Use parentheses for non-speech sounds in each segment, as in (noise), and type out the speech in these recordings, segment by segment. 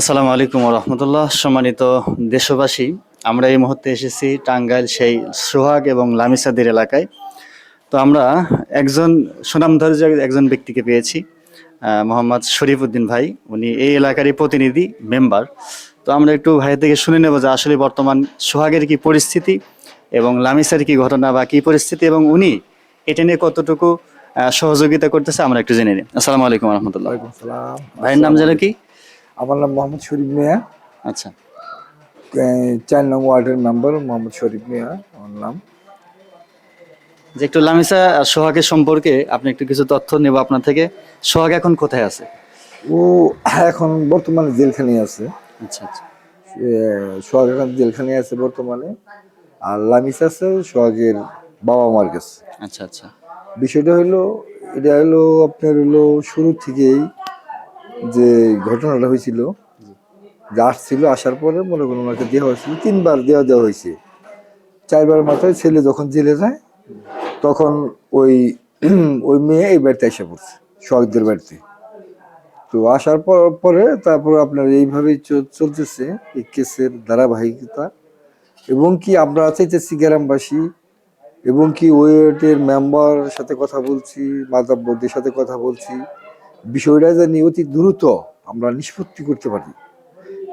আসসালামু আলাইকুম রহমতুল্লাহ সম্মানিত দেশবাসী আমরা এই মুহূর্তে এসেছি টাঙ্গাইল সেই সোহাগ এবং লামিসাদের এলাকায়। তো আমরা একজন সুনামধর্য একজন ব্যক্তিকে পেয়েছি মোহাম্মদ শরীফ উদ্দিন ভাই। উনি এই এলাকারই প্রতিনিধি মেম্বার। তো আমরা একটু ভাই থেকে শুনে নেব যে আসলে বর্তমান সোহাগের কি পরিস্থিতি এবং লামিসার কি ঘটনা বা কি পরিস্থিতি এবং উনি এটা নিয়ে কতটুকু সহযোগিতা করতেছে আমরা একটু জেনে নিই। আসসালামু আলাইকুম রহমতুল্লাহ ভাইয়ের নাম যেন কি? আমার নাম মোহাম্মদ শরীফ মিয়া। আচ্ছা। চার নং ওয়ার্ডের মেম্বার মোহাম্মদ শরীফ মিয়া আমার নাম। যে একটু লামিসা সোহাগের সম্পর্কে আপনি একটু কিছু তথ্য নেব আপনার থেকে। সোহাগ এখন কোথায় আছে? ও এখন বর্তমানে জেলখানে আছে। আচ্ছা আচ্ছা। সোহাগ এখন জেলখানে আছে বর্তমানে। আর লামিস আছে সোহাগের বাবা মার কাছে। আচ্ছা আচ্ছা। বিষয়টা হলো এটা হলো আপনার হলো শুরু থেকেই যে ঘটনাটা হয়েছিল, যে আসছিল, আসার পরে মনে করুন ওনাকে দেওয়া হয়েছিল, তিনবার দেওয়া দেওয়া হয়েছে। চারবার মাথায় ছেলে যখন জেলে যায়, তখন ওই (clears throat) ওই মেয়ে এই বাড়িতে এসে পড়ছে, সোহাগদের বাড়িতে। তো আসার পর, পরে তারপর আপনার এইভাবেই চলতেছে এই কেসের ধারাবাহিকতা। এবং কি আমরা চাইতেছি গ্রামবাসী, এবং কি ওয়েটের মেম্বার সাথে কথা বলছি মাতাব্বরদের সাথে কথা বলছি। বিষয়টা জানি অতি দ্রুত আমরা নিষ্পত্তি করতে পারি।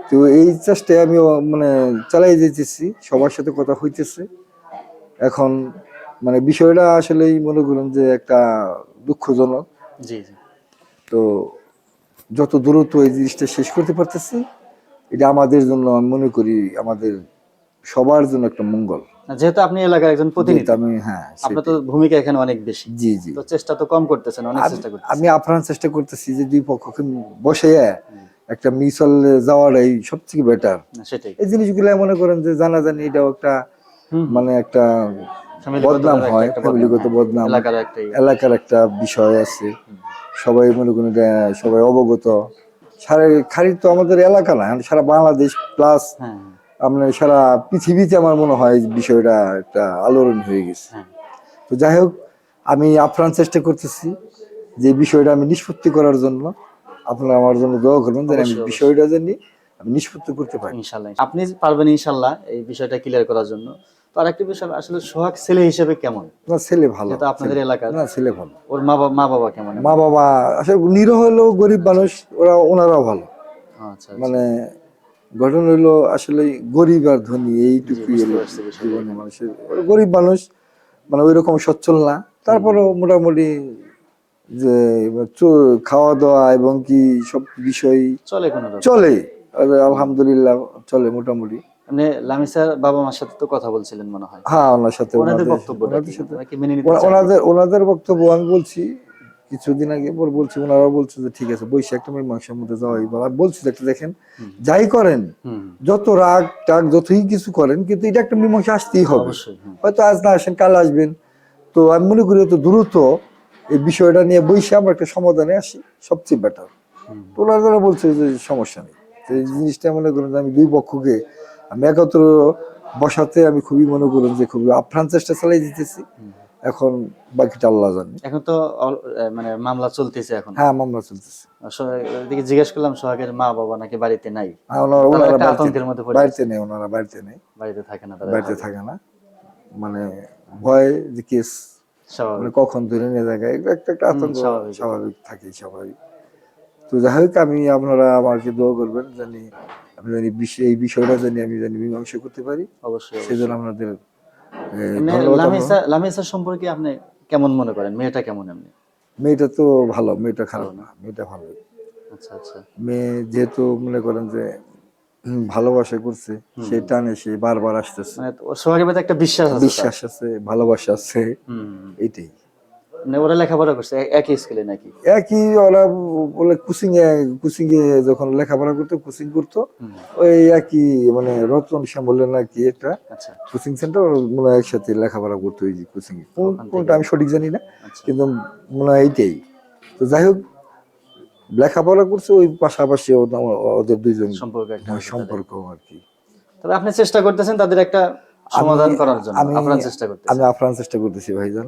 তো এই চেষ্টায় আমি মানে চালাই যেতেছি সবার সাথে কথা হইতেছে। এখন মানে বিষয়টা আসলেই মনে করুন যে একটা দুঃখজনক। জি জি। তো যত দ্রুত এই জিনিসটা শেষ করতে পারতেছি এটা আমাদের জন্য আমি মনে করি আমাদের সবার জন্য একটা মঙ্গল। যেহেতু আপনি এলাকার একজন প্রতিনিধি আমি হ্যাঁ আপনার তো ভূমিকা এখানে অনেক বেশি। জি জি। তো চেষ্টা তো কম করতেছেন অনেক চেষ্টা করতেছেন। আমি আপ্রাণ চেষ্টা করতেছি যে দুই পক্ষকে বসে একটা মিসল যাওয়াটাই সব থেকে বেটার সেটাই। এই জিনিসগুলো মনে করেন যে জানা জানি এটাও একটা মানে একটা বদনাম হয় ফ্যামিলিগত বদনাম। এলাকার একটা বিষয় আছে। সবাই মনে করেন সবাই অবগত। সারা খালি তো আমাদের এলাকা না সারা বাংলাদেশ প্লাস হ্যাঁ। আপনার সারা পৃথিবীতে আমার মনে হয় এই বিষয়টা একটা আলোড়ন হয়ে গেছে। হ্যাঁ। তো যাই হোক আমি আপ্রাণ চেষ্টা করতেছি যে বিষয়টা আমি নিষ্পত্তি করার জন্য। আপনারা আমার জন্য দোয়া করবেন যেন আমি। বিষয়টা জানি আমি নিষ্পত্তি করতে পারি। ইনশাল্লাহ আপনি পারবেন ইনশাল্লাহ এই বিষয়টা ক্লিয়ার করার জন্য। তো আরেকটি বিষয় আসলে সোহাগ ছেলে হিসেবে কেমন? না ছেলে ভালো। যেহেতু আপনাদের এলাকার। না ছেলে ভালো। ওর মা বাবা মা বাবা কেমন? মা বাবা আসলে নিরহ হলেও গরিব মানুষ ওরা ওনারাও ভালো। আচ্ছা। মানে ঘটনা হলো আসলে গরিব আর ধনী এইটুকুই। জীবনে মানুষের। গরিব মানুষ মানে ওই রকম সচ্ছল না। তারপরেও মোটামুটি যে খাওয়া দাওয়া এবং কি সব বিষয় চলে চলে। আলহামদুলিল্লাহ চলে মোটামুটি। মানে লামিসার বাবা মার সাথে তো কথা বলছিলেন মনে হয়। হ্যাঁ ওনার সাথে ওনাদের কি? মেনে? ওনাদের ওনাদের বক্তব্য আমি বলছি কিছুদিন আগে পর বলছি ওনারা বলছে যে ঠিক আছে বৈশাখ একটা মীমাংসার মধ্যে যাওয়াই আমি বলছি যে একটা দেখেন যাই করেন যত রাগ টাগ যতই কিছু করেন কিন্তু এটা একটা মীমাংসা আসতেই হবে। হয়তো আজ না আসেন কাল আসবেন। তো আমি মনে করি তো দ্রুত এই বিষয়টা নিয়ে বৈশে আমরা একটা সমাধানে আসি সবচেয়ে বেটার তো ওনারা যারা বলছে যে সমস্যা নেই। তো এই জিনিসটা মনে করেন যে আমি দুই পক্ষকে আমি একত্র বসাতে আমি খুবই মনে করুন যে খুবই আপ্রাণ চেষ্টা চালাই দিতেছি। এখন বাকিটা আল্লাহ জানে। এখন তো মানে মামলা চলতেছে এখন। হ্যাঁ মামলা চলতেছে। ওদিকে জিজ্ঞেস করলাম সোহাগের মা বাবা নাকি বাড়িতে নাই? হ্যাঁ ওনারা আতঙ্কের মধ্যে বাড়িতে নেই ওনারা বাড়িতে নেই। বাড়িতে থাকে না বাড়িতে থাকে না। মানে ভয় যে কেস মানে কখন ধরে নিয়ে যায় একটা একটা আতঙ্ক স্বাভাবিক। থাকে স্বাভাবিক। তো যাই হোক আমি আপনারা আমাকে দোয়া করবেন জানি আমি জানি এই বিষয়টা জানি আমি জানি মীমাংসা করতে পারি। অবশ্যই সেই জন্য আপনাদের লামিসা লামিসা সম্পর্কে আপনি কেমন মনে করেন? মেয়েটা কেমন এমনি? মেয়েটা তো ভালো মেয়েটা খারাপ না? মেয়েটা ভালো। আচ্ছা আচ্ছা। মেয়ে যেহেতু মনে করেন যে ভালোবাসা করছে সেই টানে সে বারবার আসতেছে। মানে সোহাগের একটা বিশ্বাস আছে বিশ্বাস আছে ভালোবাসা আছে হুম। এইটাই মানে ওরা লেখাপড়া করছে একই স্কুলে নাকি? একই ওরা বলে কুচিং এ কুচিং এ যখন লেখাপড়া করতো কোচিং করতো ওই একই মানে রতন শ্যামলের নাকি একটা আচ্ছা। কোচিং সেন্টার মনে হয় একসাথে লেখাপড়া করতো ওই কোচিং কোনটা আমি সঠিক জানি না আচ্ছা। কিন্তু মনে হয় এইটাই। তো যাই হোক লেখাপড়া করছে ওই পাশাপাশি ওদের দুইজন সম্পর্ক তাদের। সম্পর্ক আর কি। তবে আপনি চেষ্টা করতেছেন তাদের একটা সমাধান করার জন্য। আপ্রাণ চেষ্টা করতে আমি আপ্রাণ চেষ্টা করতেছি ভাইজান।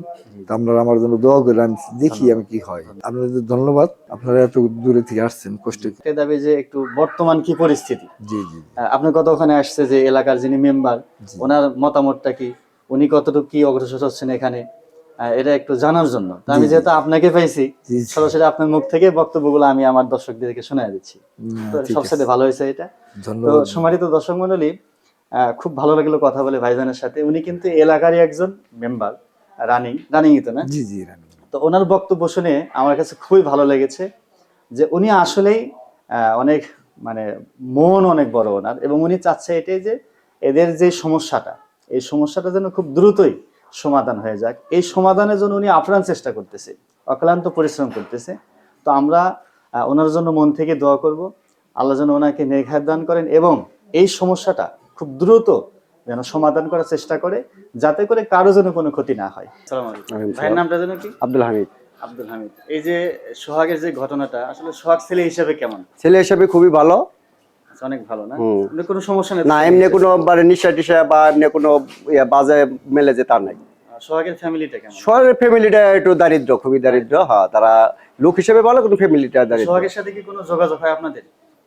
আপনারা আমার জন্য দোয়া করে আমি দেখি আমি কি হয়। আপনাদের ধন্যবাদ। আপনারা এত দূরে থেকে আসছেন কষ্ট। দাবি যে একটু বর্তমান কি পরিস্থিতি? জি জি আহ, আপনি কত ওখানে আসছে যে এলাকার যিনি মেম্বার। ওনার মতামতটা কি? উনি কতটুকু কি অগ্রসর হচ্ছেন এখানে? এটা একটু জানার জন্য। আমি। যেহেতু আপনাকে পাইছি। সরাসরি আপনার মুখ থেকে বক্তব্যগুলো আমি আমার দর্শকদেরকে শোনায় দিচ্ছি। সবচেয়ে ভালো হয়েছে এটা। তো সম্মানিত দর্শক মন্ডলী খুব ভালো লাগল কথা বলে ভাইজানের সাথে। উনি কিন্তু এলাকারই একজন মেম্বার রানিং রানিং তো না? জি জি রানিং তো ওনার বক্তব্য শুনে আমার কাছে খুবই ভালো লেগেছে যে উনি আসলেই অনেক মানে মন অনেক বড় ওনার এবং উনি চাচ্ছে এটাই যে এদের যে সমস্যাটা এই সমস্যাটা যেন খুব দ্রুতই সমাধান হয়ে যাক। এই সমাধানের জন্য উনি আপ্রাণ চেষ্টা করতেছে অক্লান্ত পরিশ্রম করতেছে। তো আমরা ওনার জন্য মন থেকে দোয়া করব। আল্লাহ যেন ওনাকে নির্ঘাত দান করেন এবং এই সমস্যাটা খুব দ্রুত যেন সমাধান করার চেষ্টা করে যাতে করে কারও যেন কোনো ক্ষতি না হয়। ভাইয়ের নামটা যেন কি? আব্দুল হামিদ। আব্দুল হামিদ। এই যে সোহাগের যে ঘটনাটা আসলে সোহাগ ছেলে হিসেবে কেমন? ছেলে হিসেবে খুবই ভালো। আচ্ছা, অনেক ভালো না? এমনি কোনো সমস্যা নেই না এমনি কোনো মানে নিশা টিশা বা এমনি কোনো বাজে মেলে যে তার নাই। সোহাগের ফ্যামিলিটা কেমন? শহরের ফ্যামিলিটা একটু দারিদ্র খুবই দারিদ্র হ্যাঁ তারা লোক হিসেবে ভালো কিন্তু ফ্যামিলিটা দারিদ্র সোহাগের সাথে কি কোনো যোগাযোগ হয় আপনাদের?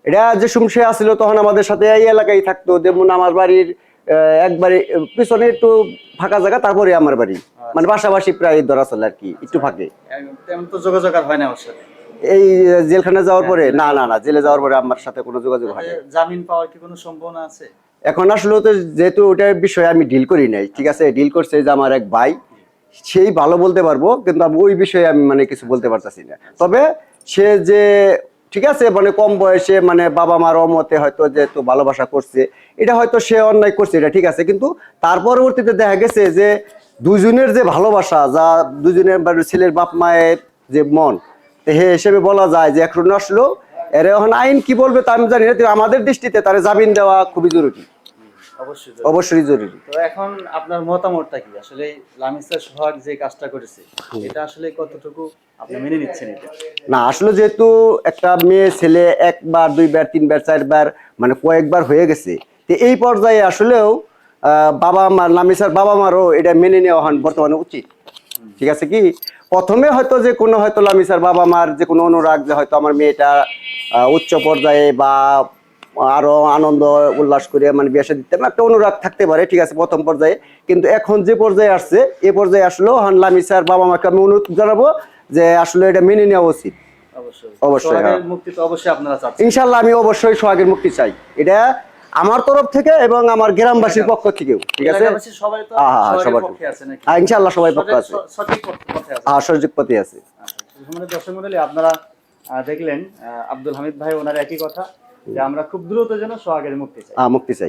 এটা যে সে আসছিল তখন আমাদের সাথে এই এলাকায় থাকতো যেমন আমার বাড়ির একবারে পিছনে একটু ফাঁকা জায়গা তারপরে আমার বাড়ি। মানে পাশাপাশি প্রায় ধরা চলে আর কি একটু ফাঁকে। তেমন তো যোগাযোগ আর হয় না সাথে। এই জেলখানে যাওয়ার পরে? না না না জেলে যাওয়ার পরে আমার সাথে কোনো যোগাযোগ হয় জামিন পাওয়ার কি কোনো সম্ভাবনা আছে? এখন আসলে তো যেহেতু ওটার বিষয়ে আমি ডিল করি নাই ঠিক আছে? ডিল করছে যে আমার এক ভাই সেই ভালো বলতে পারব কিন্তু আমি ওই বিষয়ে আমি মানে কিছু বলতে পারতেছি না। তবে সে যে ঠিক আছে? মানে কম বয়সে মানে বাবা মার অমতে হয়তো যে তো ভালোবাসা করছে, এটা হয়তো সে অন্যায় করছে, এটা ঠিক আছে। কিন্তু তার পরবর্তীতে দেখা গেছে যে দুজনের যে ভালোবাসা, যা দুজনের ছেলের বাপ মায়ের যে মন হে হিসেবে বলা যায় যে, এখন আসলো, এর এখন আইন কি বলবে তা আমি জানি না আমাদের দৃষ্টিতে তার জামিন দেওয়া খুবই জরুরি। অবশ্যই জরুরি। তো এখন আপনার মতামতটা কি? আসলে লামিসা সোহাগ যে কাজটা করেছে এটা আসলে কতটুকু আপনি মেনে নিচ্ছেন এটা? না আসলে যেহেতু একটা মেয়ে ছেলে একবার দুইবার তিনবার চারবার মানে কয়েকবার হয়ে গেছে তো এই পর্যায়ে আসলেও বাবা মার লামিসার বাবা মারও এটা মেনে নেওয়া হন বর্তমানে উচিত। ঠিক আছে কি? প্রথমে হয়তো যে কোনো হয়তো লামিসার বাবা মার যে কোনো অনুরাগ যে হয়তো আমার মেয়েটা উচ্চ পর্যায়ে বা আরও আনন্দ উল্লাস করে মানে বিয়ে দিতে একটা অনুরাগ থাকতে পারে ঠিক আছে প্রথম পর্যায়ে। কিন্তু এখন যে পর্যায়ে আসছে এ পর্যায়ে আসলেও হান লামিসার বাবা মাকে আমি অনুরোধ জানাব যে আসলে এটা মেনে নেওয়া উচিত। অবশ্যই। হ্যাঁ। ইনশাল্লাহ আমি অবশ্যই সোহাগের মুক্তি চাই। এটা আমার তরফ থেকে এবং আমার গ্রামবাসীর পক্ষ থেকেও ঠিক আছে? সবার ইনশাল্লাহ সবাই পক্ষ আছে। সঠিক হ্যাঁ পথে আছে। দর্শক মন্ডলী আপনারা দেখলেন আব্দুল হামিদ ভাই ওনার একই কথা। যে আমরা খুব দ্রুত যেন সোহাগের মুক্তি চাই। মুক্তি চাই।